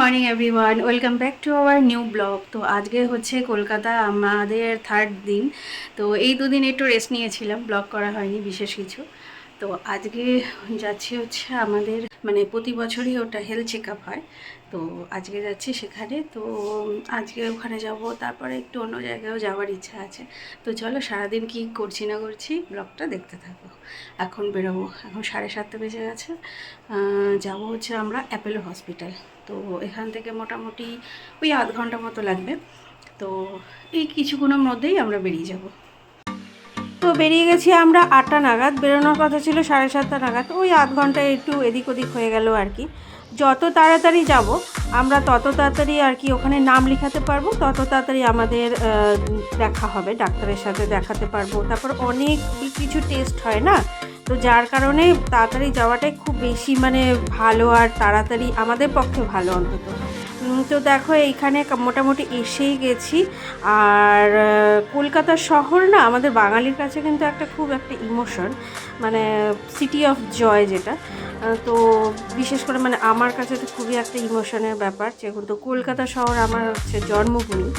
Morning everyone welcome back to our new blog তো আজকে হচ্ছে কলকাতা আমাদের থার্ড দিন। তো এই দুদিন একটু রেস্ট নিয়েছিলাম। ব্লগ করা হয়নি, বিশেষ কিছু। তো আজকে যাচ্ছি হচ্ছে আমাদের মানে প্রতি বছরই ওটা হেলথ চেক আপ হয়। তো আজকে যাচ্ছি সেখানে, তো আজকে ওখানে যাব, তারপরে একটু অন্য জায়গায়ও যাওয়ার ইচ্ছা আছে। তো চলো সারাদিন কি করছি না করছি ব্লগটা দেখতে থাকো। এখন বেরোবো, এখন সাড়ে সাতটা বেজে গেছে। যাব হচ্ছে আমরা অ্যাপেলো হসপিটাল। তো এখান থেকে মোটামুটি ওই আধ ঘণ্টা মতো লাগবে। তো এই কিছুক্ষণের মধ্যেই আমরা বেরিয়ে যাব। তো বেরিয়ে গেছি আমরা আটটা নাগাদ। বেরোনোর কথা ছিল সাড়ে সাতটা নাগাদ। ওই আধ ঘণ্টা একটু এদিক ওদিক হয়ে গেল আর কি। যত তাড়াতাড়ি যাব, আমরা তত তাড়াতাড়ি আর কি ওখানে নাম লিখাতে পারব, তত তাড়াতাড়ি আমাদের দেখা হবে, ডাক্তারের সাথে দেখাতে পারব। তারপর অনেক কিছু টেস্ট হয় না? তো যার কারণে তাড়াতাড়ি যাওয়াটাই খুব বেশি মানে ভালো আর তাড়াতাড়ি আমাদের পক্ষে ভালো অন্তত। তো দেখো, এইখানে মোটামুটি এসেই গেছি। আর কলকাতা শহর না, আমাদের বাঙালির কাছে কিন্তু একটা খুব একটা ইমোশন মানে সিটি অফ জয় যেটা। তো বিশেষ করে মানে আমার কাছে তো খুবই একটা ইমোশনের ব্যাপার, যেহেতু কলকাতা শহর আমার হচ্ছে জন্মভূমি।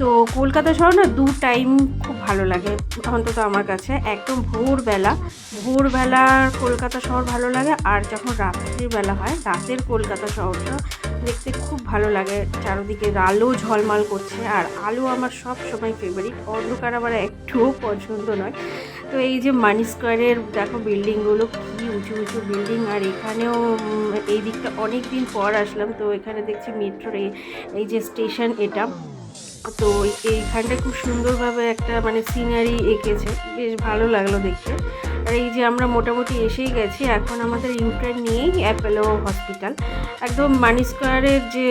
তো কলকাতা শহর না, দু টাইম খুব ভালো লাগে, অন্তত আমার কাছে। একদম ভোরবেলা, ভোরবেলার কলকাতা শহর ভালো লাগে, আর যখন রাত্রির বেলা হয়, রাতের কলকাতা শহরটা দেখতে খুব ভালো লাগে। চারদিকে আলো ঝলমাল করছে আর আলো আমার সব সময় ফেভারিট অন্ধকার আমার একটুও পছন্দ নয়। তো এই যে মানি স্কোয়ারের দেখো বিল্ডিংগুলো কী উঁচু উঁচু বিল্ডিং আর এখানেও এই দিকটা অনেক দিন পর আসলাম। তো এখানে দেখছি মেট্রোর এই এই যে স্টেশন এটা। তো এইখানটা খুব সুন্দরভাবে একটা মানে সিনারি এঁকেছে। বেশ ভালো লাগল দেখতে। আর এই যে আমরা মোটামুটি এসেই গেছি, এখন আমাদের ইউটার নিয়েই অ্যাপেলো হসপিটাল একদম মানি স্কোয়ারের যে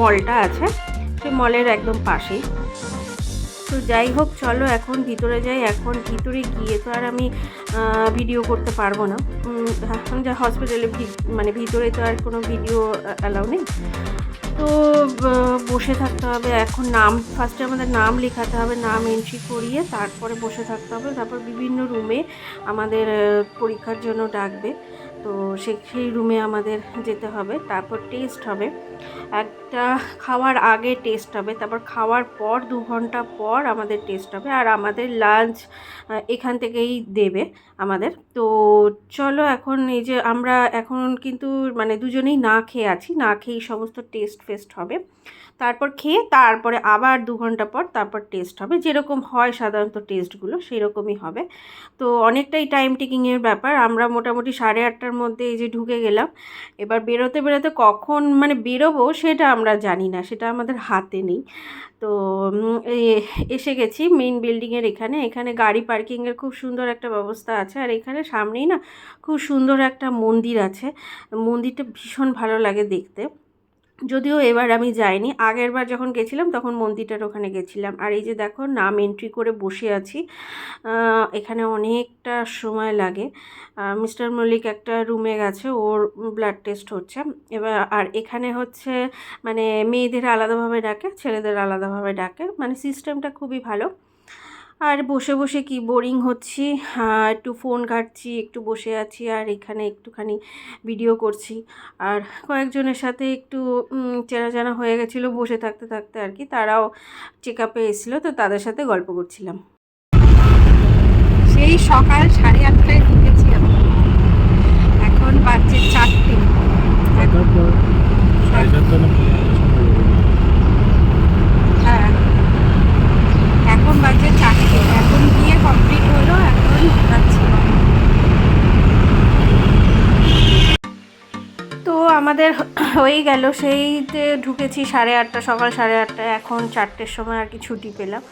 মলটা আছে, সে মলের একদম পাশেই। তো যাই হোক, চলো এখন ভিতরে যাই। এখন ভিতরে গিয়ে তো আর আমি ভিডিও করতে পারব না। এখন যা হসপিটালে মানে ভিতরে তো আর কোনো ভিডিও অ্যালাউ নেই। তো বসে থাকতে হবে। এখন নাম ফার্স্টে আমাদের নাম লেখাতে হবে, নাম এন্ট্রি করিয়ে তারপরে বসে থাকতে হবে। তারপর বিভিন্ন রুমে আমাদের পরীক্ষার জন্য ডাকবে। তো সে, সেই রুমে আমাদের যেতে হবে। তারপর টেস্ট হবে। একটা খাওয়ার আগে টেস্ট হবে। তারপর খাওয়ার পর, দু ঘণ্টা পর আমাদের টেস্ট হবে। আর আমাদের লাঞ্চ এখান থেকেই দেবে আমাদের। তো চলো এখন এই যে আমরা এখন কিন্তু মানে দুজনেই না খেয়ে আছি। না খেয়েই সমস্ত টেস্ট ফেস্ট হবে। তারপর খেয়ে তারপরে আবার দু ঘণ্টা পর তারপর টেস্ট হবে। যেরকম হয় সাধারণত টেস্টগুলো সেই রকমই হবে। তো অনেকটাই টাইম টেকিংয়ের ব্যাপার। আমরা মোটামুটি সাড়ে আটটার মধ্যে এই যে ঢুকে গেলাম। এবার বেরোতে বেরোতে কখন মানে বেরোবো সেটা আমরা জানি না, সেটা আমাদের হাতে নেই। তো এসে গেছি মেইন বিল্ডিংয়ের এখানে। এখানে গাড়ি পার্কিংয়ের খুব সুন্দর একটা ব্যবস্থা আছে। আর এখানে সামনেই না খুব সুন্দর একটা মন্দির আছে। মন্দিরটা ভীষণ ভালো লাগে দেখতে। যদিও এবার আমি যাইনি, আগের বার যখন গেছিলাম তখন মন্দিরটার ওখানে গেছিলাম। আর এই যে দেখো, নাম এন্ট্রি করে বসে আছি এখানে অনেকটা সময় লাগে। মিস্টার মল্লিক একটা রুমে গেছে, ওর ব্লাড টেস্ট হচ্ছে। এবার, আর এখানে হচ্ছে মানে মেয়েদের আলাদাভাবে ডাকে, ছেলেদের আলাদাভাবে ডাকে। মানে সিস্টেমটা খুবই ভালো। আর বসে বসে কি বোরিং হচ্ছি একটু ফোন ঘাটছি, একটু বসে আছি আর এখানে একটুখানি ভিডিও করছি। আর কয়েকজনের সাথে একটু চেনা চেনা জানা হয়ে গেছিল বসে থাকতে থাকতে আর কি, তারাও চেক আপে এসেছিল, তো তাদের সাথে গল্প করছিলাম। সেই সকাল সাড়ে আটটায় ঢুকেছি আমি এখন বাজছে চারটে তারপর সাড়ে চারটা না পনেরো সময় হ্যাঁ এখন বাজে চারটে এখন গিয়ে কমপ্লিট হলো এখন যাচ্ছি তো আমাদের হয়ে গেল। সেইতে ঢুকেছি সাড়ে আটটা, সকাল সাড়ে আটটা এখন চারটের সময় আর কি ছুটি পেলাম।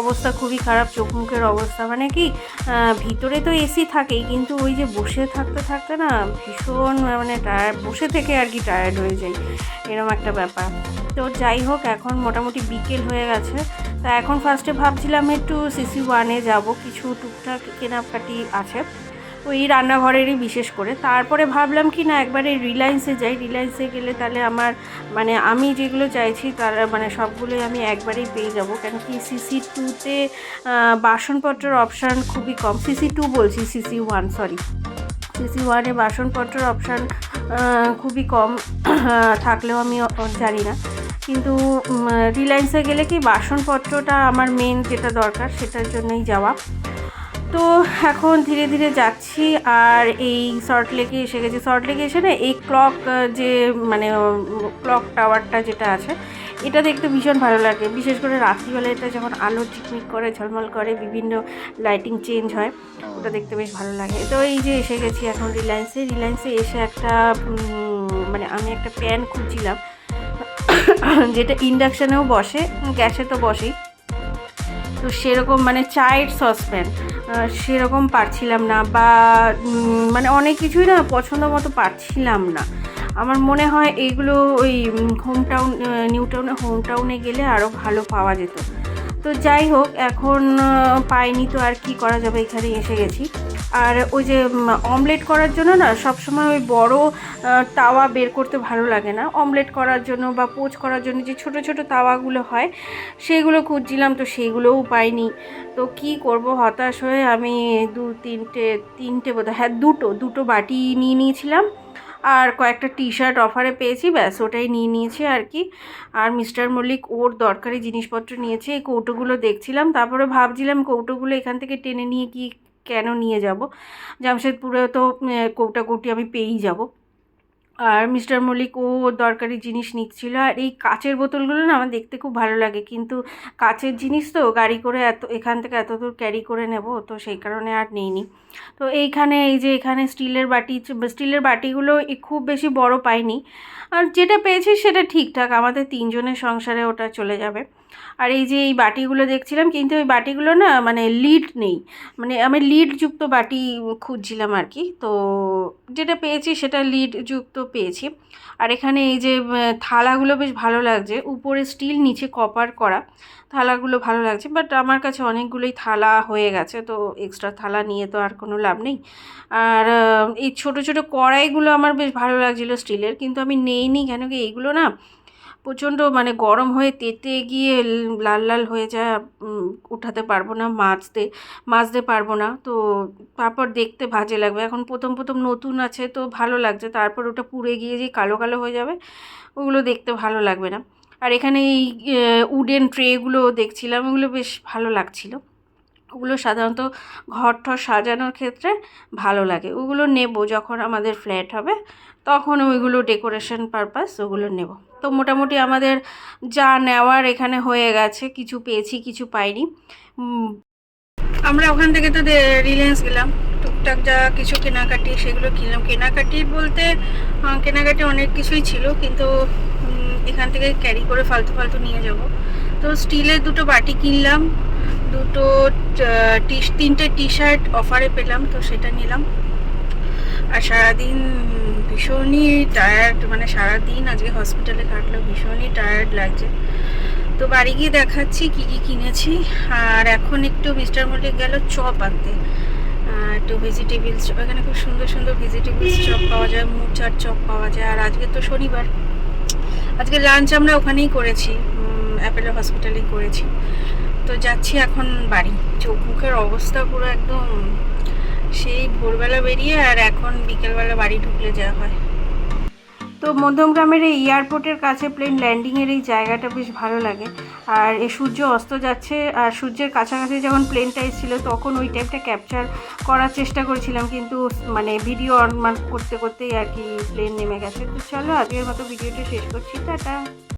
অবস্থা খুবই খারাপ, চোখ মুখের অবস্থা। মানে কি ভিতরে তো এসি থাকেই, কিন্তু ওই যে বসে থাকতে থাকতে না ভীষণ মানে টায়ার্ড বসে থেকে আর কি টায়ার্ড হয়ে যাই। এরকম একটা ব্যাপার। তো যাই হোক, এখন মোটামুটি বিকেল হয়ে গেছে। তা এখন ফার্স্টে ভাবছিলাম একটু সিসি ওয়ানে যাব। কিছু টুকটাক কেনাকাটি আছে। ওই রান্নাঘরেরই বিশেষ করে। তারপরে ভাবলাম কি না একবারে রিলায়েন্সে যাই। রিলায়েন্সে গেলে তাহলে আমার মানে আমি যেগুলো চাইছি তার মানে সবগুলোই আমি একবারেই পেয়ে যাব। কেন কি সিসি টুতে বাসনপত্রের অপশান খুবই কম। সিসি টু বলছি সিসি ওয়ান সরি সিসি ওয়ানে বাসনপত্রের অপশান খুবই কম। থাকলেও আমি জানি না। কিন্তু রিলায়েন্সে গেলে কি বাসনপত্রটা আমার মেন যেটা দরকার, সেটার জন্যই যাওয়া। তো এখন ধীরে ধীরে যাচ্ছি আর এই সল্ট লেকে এসে গেছি। সল্ট লেকে এসে না এই ক্লক যে মানে ক্লক টাওয়ারটা যেটা আছে, এটা দেখতে ভীষণ ভালো লাগে। বিশেষ করে রাত্রিবেলা এটা যখন আলো ঝিকমিক করে, ঝলমল করে, বিভিন্ন লাইটিং চেঞ্জ হয়, ওটা দেখতে বেশ ভালো লাগে। তো এই যে এসে গেছি এখন রিলায়েন্সে রিলায়েন্সে এসে একটা মানে আমি একটা প্যান খুঁজছিলাম, যেটা ইন্ডাকশানেও বসে, গ্যাসে তো বসেই। তো সেরকম মানে চায়ের সসপ্যান সেরকম পারছিলাম না বা মানে অনেক কিছুই না পছন্দ মতো পারছিলাম না। আমার মনে হয় এইগুলো ওই হোম টাউন নিউ টাউনে হোম টাউনে গেলে আরও ভালো পাওয়া যেত। তো যাই হোক, এখন পাইনি তো আর কি করা যাবে এখানে এসে গেছি। আর ওই যে অমলেট করার জন্য না সবসময় ওই বড় তাওয়া বের করতে ভালো লাগে না। অমলেট করার জন্য বা পোচ করার জন্য যে ছোট ছোট তাওয়াগুলো হয়, সেগুলো খুঁজছিলাম তো সেগুলোও পাইনি। তো কি করব, হতাশ হয়ে আমি দু, তিনটে তিনটে বোধ হ্যাঁ দুটো দুটো বাটি নিয়ে নিয়েছিলাম। আর কয়েকটা টি শার্ট অফারে পেয়েছি, ব্যাস, ওটাই নিয়ে নিয়েছি আর কি। আর মিস্টার মল্লিক ওর দরকারি জিনিসপত্র নিয়েছে, এই কৌটোগুলো দেখছিলাম। তারপরে ভাবছিলাম কৌটোগুলো এখান থেকে টেনে নিয়ে কি কেন নিয়ে যাব? জামশেদপুরে তো আহ, কৌটা কৌটি আমি পেয়েই যাব। আর মিস্টার মল্লিক ও দরকারি জিনিস নিচ্ছিল। আর এই কাচের বোতলগুলো না আমার দেখতে খুব ভালো লাগে। কিন্তু কাচের জিনিস তো গাড়ি করে এত এখান থেকে এত দূর ক্যারি করে নেব তো সেই কারণে আর নেইনি। তো এইখানে এই যে এখানে স্টিলের বাটি স্টিলের বাটিগুলো খুব বেশি বড় পাইনি। আর যেটা পেয়েছি সেটা ঠিকঠাক। আমাদের তিনজনের সংসারে ওটা চলে যাবে। আর এই যে এই বাটিগুলো দেখছিলাম, কিন্তু ওই বাটিগুলো না মানে লিড নেই। মানে আমি লিডযুক্ত বাটি খুঁজছিলাম আর কি। তো যেটা পেয়েছি সেটা লিডযুক্ত পেয়েছি। আর এখানে এই যে থালাগুলো বেশ ভালো লাগছে। উপরে স্টিল, নিচে কপার করা থালাগুলো ভালো লাগছে। বাট আমার কাছে অনেকগুলোই থালা হয়ে গেছে, তো এক্সট্রা থালা নিয়ে তো আর কোনো লাভ নেই। আর এই ছোট ছোট কড়াইগুলো আমার বেশ ভালো লাগছিল স্টিলের, কিন্তু আমি নেইনি কেন কি? এইগুলো না প্রচণ্ড মানে গরম হয়ে তেতে গিয়ে লাল লাল হয়ে যায় উঠাতে পারব না, মাজতে মাজতে পারব না। তো তারপর দেখতে ভাজে লাগবে। এখন প্রথম প্রথম নতুন আছে তো ভালো লাগছে। তারপর ওটা পুড়ে গিয়ে যে কালো কালো হয়ে যাবে, ওগুলো দেখতে ভালো লাগবে না। আর এখানে এই উডেন ট্রেগুলো দেখছিলাম ওগুলো বেশ ভালো লাগছিল। ওগুলো সাধারণত ঘর ঠর সাজানোর ক্ষেত্রে ভালো লাগে। ওগুলো নেব যখন আমাদের ফ্ল্যাট হবে। তখন ওইগুলো ডেকোরেশন পারপাস ওগুলো নেব। তো মোটামুটি আমাদের যা নেওয়ার এখানে হয়ে গেছে, কিছু পেয়েছি, কিছু পাইনি। আমরা ওখান থেকে তো রিলায়েন্স গেলাম। টুকটাক যা কিছু কেনাকাটি সেগুলো কিনলাম। কেনাকাটি বলতে কেনাকাটি অনেক কিছুই ছিল, কিন্তু এখান থেকে ক্যারি করে ফালতু ফালতু নিয়ে যাব। তো স্টিলের দুটো বাটি কিনলাম, দুটো টি তিনটে টি শার্ট অফারে পেলাম, তো সেটা নিলাম। আর সারাদিন ভীষণই টায়ার্ড মানে সারাদিন আজকে হসপিটালে কাটলো ভীষণই টায়ার্ড লাগছে। তো বাড়ি গিয়ে দেখাচ্ছি কি কি কিনেছি। আর এখন একটু মিস্টার মল্লিক গেল চপ আনতে। একটু ভেজিটেবলস চপ, এখানে খুব সুন্দর সুন্দর ভেজিটেবলস চপ পাওয়া যায় মুচার চপ পাওয়া যায়। আর আজকে তো শনিবার। আজকে লাঞ্চ আমরা ওখানেই করেছি অ্যাপেলো হসপিটালেই করেছি। তো যাচ্ছি এখন বাড়ি। চোখ মুখের অবস্থা পুরো একদম সেই ভোরবেলা বেরিয়ে আর এখন বিকেলবেলা বাড়ি ঢুকলে যা হয়। তো মধ্যমগ্রামের এই এয়ারপোর্টের কাছে প্লেন ল্যান্ডিংয়ের এই জায়গাটা বেশ ভালো লাগে। আর এই সূর্য অস্ত যাচ্ছে, আর সূর্যের কাছাকাছি যখন প্লেনটা এসেছিল তখন ওই টাইপটা ক্যাপচার করার চেষ্টা করেছিলাম কিন্তু মানে ভিডিও অন করতে করতেই আর কি প্লেন নেমে গেছে। তো চলো আজকের মতো ভিডিওটা শেষ করছি, টাটা।